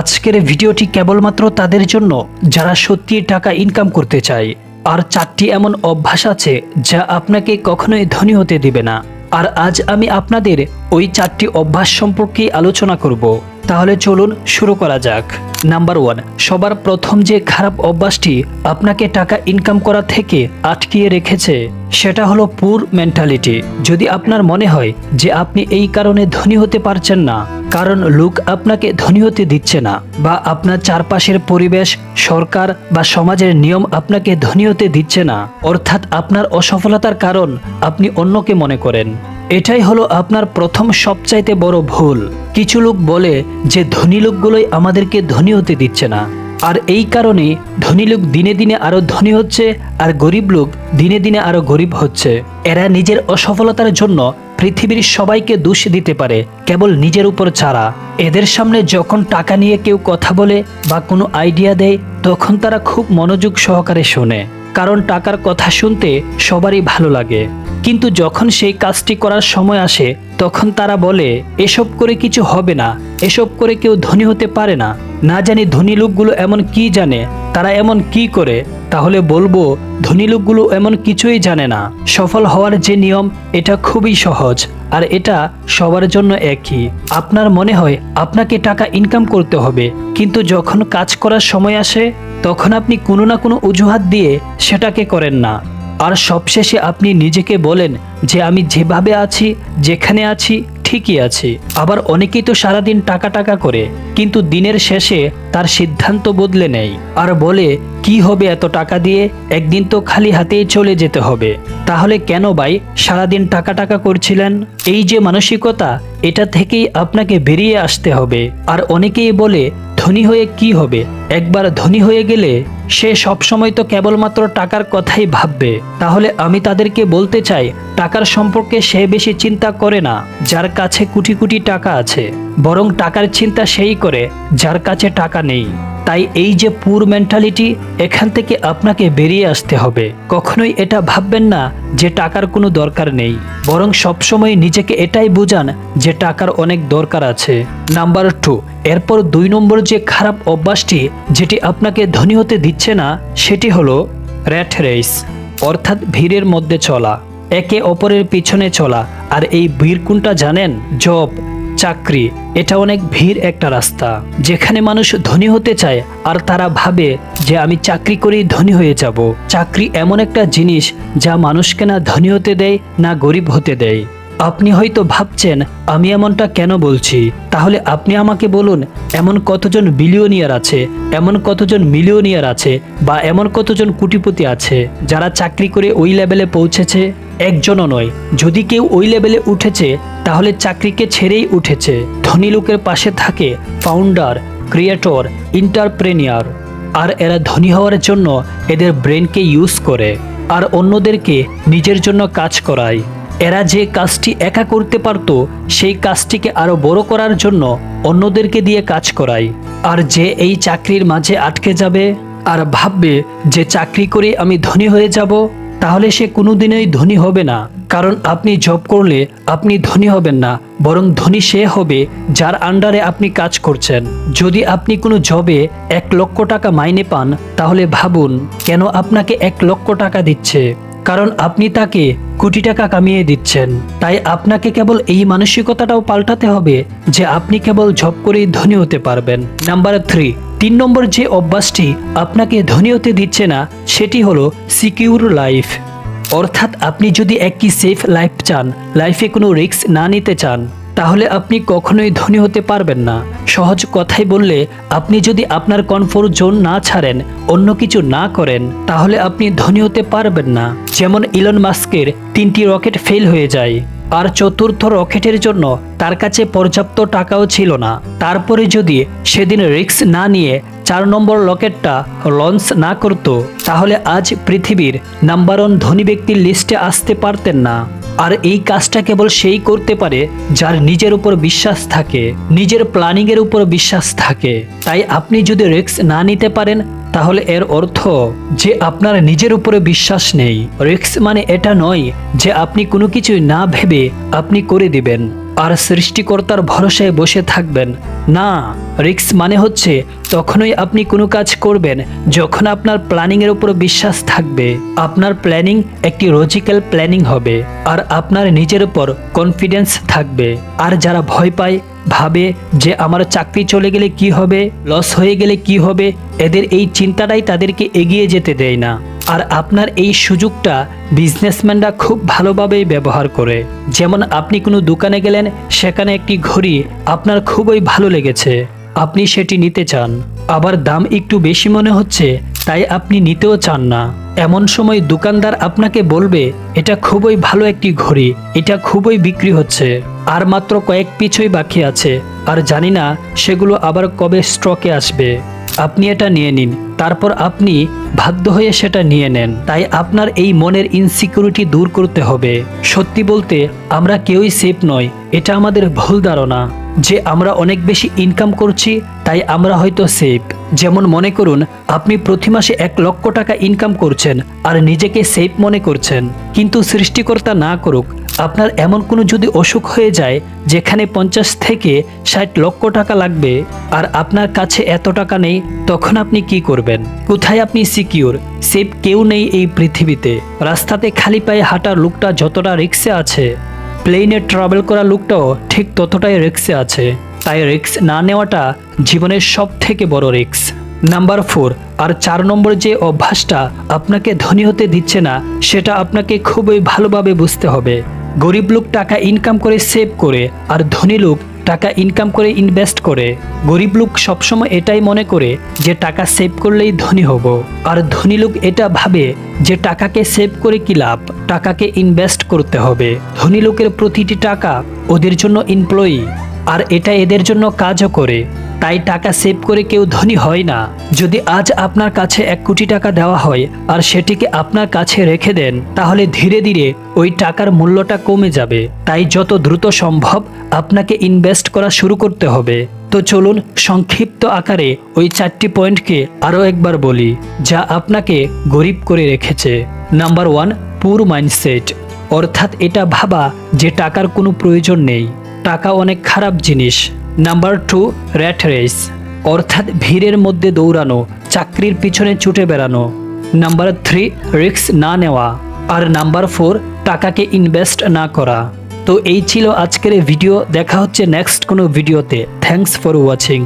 আজকের ভিডিওটি কেবলমাত্র তাদের জন্য, যারা সত্যি টাকা ইনকাম করতে চায়। আর চারটি এমন অভ্যাস আছে, যা আপনাকে কখনোই ধনী হতে দিবে না। আর আজ আমি আপনাদের ওই চারটি অভ্যাস সম্পর্কে আলোচনা করব। তাহলে চলুন শুরু করা যাক। নাম্বার ওয়ান সবার প্রথম যে খারাপ অভ্যাসটি আপনাকে টাকা ইনকাম করা থেকে আটকিয়ে রেখেছে, সেটা হলো পুর মেন্টালিটি যদি আপনার মনে হয় যে আপনি এই কারণে ধনী হতে পারছেন না, কারণ লোক আপনাকে ধনী হতে দিচ্ছে না, বা আপনার চারপাশের পরিবেশ, সরকার বা সমাজের নিয়ম আপনাকে ধনী হতে দিচ্ছে না, অর্থাৎ আপনার অসফলতার কারণ আপনি অন্যকে মনে করেন। এটাই হলো আপনার প্রথম সবচাইতে বড় ভুল। কিছু লোক বলে যে ধনী লোকগুলোই আমাদেরকে ধনী হতে দিচ্ছে না। আর এই কারণে ধনী লোক দিনে দিনে আরও ধনী হচ্ছে আর গরিব লোক দিনে দিনে আরও গরিব হচ্ছে। এরা নিজের অসফলতার জন্য পৃথিবীর সবাইকে দোষ দিতে পারে, কেবল নিজের উপর ছাড়া। এদের সামনে যখন টাকা নিয়ে কেউ কথা বলে বা কোনো আইডিয়া দেয়, তখন তারা খুব মনোযোগ সহকারে শোনে। কারণ টাকার কথা শুনতে সবারই ভালো লাগে। কিন্তু যখন সেই কাজটি করার সময় আসে, তখন তারা বলে, এসব করে কিছু হবে না, এসব করে কেউ ধনী হতে পারে না। না জানি ধনী লোকগুলো এমন কি জানে, তারা এমন কি করে, তাহলে বলব, ধনী লোকগুলো এমন কিছুই জানে না। সফল হওয়ার যে নিয়ম, এটা খুবই সহজ, আর এটা সবার জন্য একই। আপনার মনে হয় আপনাকে টাকা ইনকাম করতে হবে, কিন্তু যখন কাজ করার সময় আসে তখন আপনি কোনো না কোনো অজুহাত দিয়ে সেটাকে করেন না। আর সবশেষে আপনি নিজেকে বলেন যে আমি যেভাবে আছি, যেখানে আছি, ঠিকই আছি। আবার অনেকেই তো সারাদিন টাকা টাকা করে, কিন্তু দিনের শেষে তার সিদ্ধান্ত বদলে নেয়। আর বলে, কি হবে এত টাকা দিয়ে? একদিন তো খালি হাতেই চলে যেতে হবে। তাহলে কেন ভাই সারাদিন টাকা টাকা করছিলেন? এই যে মানসিকতা, এটা থেকেই আপনাকে বেরিয়ে আসতে হবে। আর অনেকেই বলে ধনী হয়ে কি হবে? একবার ধনী হয়ে গেলে সে সবসময় তো কেবলমাত্র টাকার কথাই ভাববে। তাহলে আমি তাদেরকে বলতে চাই, টাকার সম্পর্কে সে বেশি চিন্তা করে না, যার কাছে কোটি কোটি টাকা আছে। বরং টাকার চিন্তা সেই করে, যার কাছে টাকা নেই। তাই এই যে পুর মেন্টালিটি এখান থেকে আপনাকে বেরিয়ে আসতে হবে। কখনোই এটা ভাববেন না যে টাকার কোনো দরকার নেই। বরং সবসময় নিজেকে এটাই বোঝান যে টাকার অনেক দরকার আছে। নাম্বার টু এরপর দুই নম্বর যে খারাপ অভ্যাসটি, যেটি আপনাকে ধনী হতে দিচ্ছে না, সেটি হলো র্যাট রেস, অর্থাৎ ভিড়ের মধ্যে চলা, একে অপরের পিছনে চলা। আর এই ভিড় কোনটা জানেন? জব, চাকরি, এটা অনেক ভিড় একটা রাস্তা, যেখানে মানুষ ধনী হতে চায়, আর তারা ভাবে যে আমি চাকরি করেই ধনী হয়ে যাব। চাকরি এমন একটা জিনিস যা মানুষকে না ধনী হতে দেয়, না গরিব হতে দেয়। আপনি হয়তো ভাবছেন, আমি এমনটা কেন বলছি? তাহলে আপনি আমাকে বলুন, এমন কতজন বিলিয়নিয়ার আছে? এমন কতজন মিলিয়নিয়ার আছে? বা এমন কতজন কোটিপতি আছে যারা চাকরি করে ওই লেভেলে পৌঁছেছে? একজনও নয়। যদি কেউ ওই লেভেলে উঠেছে, তাহলে চাকরিকে ছেড়েই উঠেছে। ধনী লোকের পাশে থাকে ফাউন্ডার ক্রিয়েটর ইন্টারপ্রেনিয়ার আর এরা ধনী হওয়ার জন্য এদের ব্রেনকে ইউজ করে। আর অন্যদেরকে নিজের জন্য কাজ করায়। এরা যে কাজটি একা করতে পারত, সেই কাজটিকে আরও বড় করার জন্য অন্যদেরকে দিয়ে কাজ করায়। আর যে এই চাকরির মাঝে আটকে যাবে আর ভাববে যে চাকরি করে আমি ধনী হয়ে যাব, তাহলে সে কোনোদিনই ধনী হবে না। কারণ আপনি জব করলে আপনি ধনী হবেন না, বরং ধনী সে হবে যার আন্ডারে আপনি কাজ করছেন। যদি আপনি কোনো জবে এক লক্ষ টাকা মাইনে পান, তাহলে ভাবুন, কেন আপনাকে এক লক্ষ টাকা দিচ্ছে? কারণ আপনি তাকে কোটি টাকা কামিয়ে দিচ্ছেন। তাই আপনাকে কেবল এই মানসিকতাটাও পাল্টাতে হবে যে আপনি কেবল জব করেই ধনী হতে পারবেন। নাম্বার থ্রি, তিন নম্বর যে অভ্যাসটি আপনাকে ধনী হতে দিচ্ছে না, সেটি হলো সিকিউর লাইফ। অর্থাৎ আপনি যদি একটি সেফ লাইফ চান, লাইফে কোনো রিস্ক না নিতে চান তাহলে আপনি কখনোই ধনী হতে পারবেন না। সহজ কথাই বললে, আপনি যদি আপনার কমফোর্ট জোন না ছাড়েন, অন্য কিছু না করেন, তাহলে আপনি ধনী হতে পারবেন না। যেমন ইলন মাস্কের তিনটি রকেট ফেল হয়ে যায়। আর চতুর্থ রকেটের জন্য তার কাছে পর্যাপ্ত টাকাও ছিল না। তারপরে যদি সেদিন রিস্ক না নিয়ে চার নম্বর রকেটটা লঞ্চ না করত, তাহলে আজ পৃথিবীর নাম্বার ওয়ান ধনী ব্যক্তির লিস্টে আসতে পারতেন না। আর এই কাজটা কেবল সেই করতে পারে যার নিজের উপর বিশ্বাস থাকে, নিজের প্ল্যানিংয়ের উপর বিশ্বাস থাকে। তাই আপনি যদি রিস্ক না নিতে পারেন, তাহলে এর অর্থ যে আপনার নিজের উপরে বিশ্বাস নেই। রিস্ক মানে এটা নয় যে আপনি কোনো কিছুই না ভেবে আপনি করে দিবেন, আর সৃষ্টিকর্তার ভরসায় বসে থাকবেন। না রিস্ক মানে হচ্ছে তখনই আপনি কোনো কাজ করবেন যখন আপনার প্ল্যানিংয়ের উপর বিশ্বাস থাকবে। আপনার প্ল্যানিং একটি লজিক্যাল প্ল্যানিং হবে আর আপনার নিজের উপর কনফিডেন্স থাকবে। আর যারা ভয় পায়, ভাবে যে আমার চাকরি চলে গেলে কি হবে, লস হয়ে গেলে কি হবে, এদের এই চিন্তাটাই তাদেরকে এগিয়ে যেতে দেয় না। আর আপনার এই সুযোগটা বিজনেসম্যানরা খুব ভালোভাবেই ব্যবহার করে। যেমন আপনি কোনো দোকানে গেলেন, সেখানে একটি ঘড়ি আপনার খুবই ভালো লেগেছে। আপনি সেটি নিতে চান। আবার দাম একটু বেশি মনে হচ্ছে, তাই আপনি নিতেও চান না। এমন সময় দোকানদার আপনাকে বলবে, এটা খুবই ভালো একটি ঘড়ি, এটা খুবই বিক্রি হচ্ছে। আর মাত্র কয়েক পিছই বাকি আছে, আর জানি না সেগুলো আবার কবে স্টকে আসবে। আপনি এটা নিয়ে নিন, তারপর আপনি বাধ্য হয়ে সেটা নিয়ে নেন। তাই আপনার এই মনের ইনসিকিউরিটি দূর করতে হবে। সত্যি বলতে, আমরা কেউই সেফ নয় এটা আমাদের ভুল ধারণা। যে আমরা অনেক বেশি ইনকাম করছি, তাই আমরা হয়তো সেফ যেমন মনে করুন, আপনি প্রতি মাসে এক লক্ষ টাকা ইনকাম করছেন, আর নিজেকে সেফ মনে করছেন। কিন্তু সৃষ্টিকর্তা না করুক আপনার এমন কোনো যদি অসুখ হয়ে যায়, যেখানে পঞ্চাশ থেকে ষাট লক্ষ টাকা লাগবে, আর আপনার কাছে এত টাকা নেই, তখন আপনি কি করবেন? কোথায় আপনি সিকিউর? সেফ কেউ নেই এই পৃথিবীতে। রাস্তাতে খালি পায়ে হাঁটার লোকটা যতটা রিক্সে আছে, প্লেনে ট্রাভেল করা লোকটাও ঠিক ততটাই রিক্সে আছে। তাই রিক্স না নেওয়াটা জীবনের সব থেকে বড় রিক্স। নাম্বার ফোর, আর চার নম্বর যে অভ্যাসটা আপনাকে ধনী হতে দিচ্ছে না, সেটা আপনাকে খুবই ভালোভাবে বুঝতে হবে। গরিব লোক টাকা ইনকাম করে সেভ করে, আর ধনী লোক টাকা ইনকাম করে ইনভেস্ট করে। গরিব লোক সবসময় এটাই মনে করে যে টাকা সেভ করলেই ধনী হব। আর ধনী লোক এটা ভাবে যে টাকাকে সেভ করে কি লাভ? টাকাকে ইনভেস্ট করতে হবে। ধনী লোকের প্রতিটি টাকা ওদের জন্য এমপ্লয়ি আর এটা এদের জন্য কাজও করে। তাই টাকা সেভ করে কেউ ধনী হয় না। যদি আজ আপনার কাছে এক কোটি টাকা দেওয়া হয় আর সেটিকে আপনার কাছে রেখে দেন, তাহলে ধীরে ধীরে ওই টাকার মূল্যটা কমে যাবে। তাই যত দ্রুত সম্ভব আপনাকে ইনভেস্ট করা শুরু করতে হবে। তো চলুন সংক্ষিপ্ত আকারে ওই চারটি পয়েন্টকে আরও একবার বলি, যা আপনাকে গরিব করে রেখেছে। Number one, poor mindset. অর্থাৎ এটা ভাবা যে টাকার কোনো প্রয়োজন নেই। টাকা অনেক খারাপ জিনিস। নাম্বার টু র্যাট রেস অর্থাৎ ভিড়ের মধ্যে দৌড়ানো, চাকরির পিছনে ছুটে বেড়ানো। নাম্বার থ্রি রিক্স না নেওয়া। আর নাম্বার ফোর টাকাকে ইনভেস্ট না করা। তো এই ছিল আজকের ভিডিও দেখা হচ্ছে নেক্সট কোনো ভিডিওতে থ্যাংকস ফর ওয়াচিং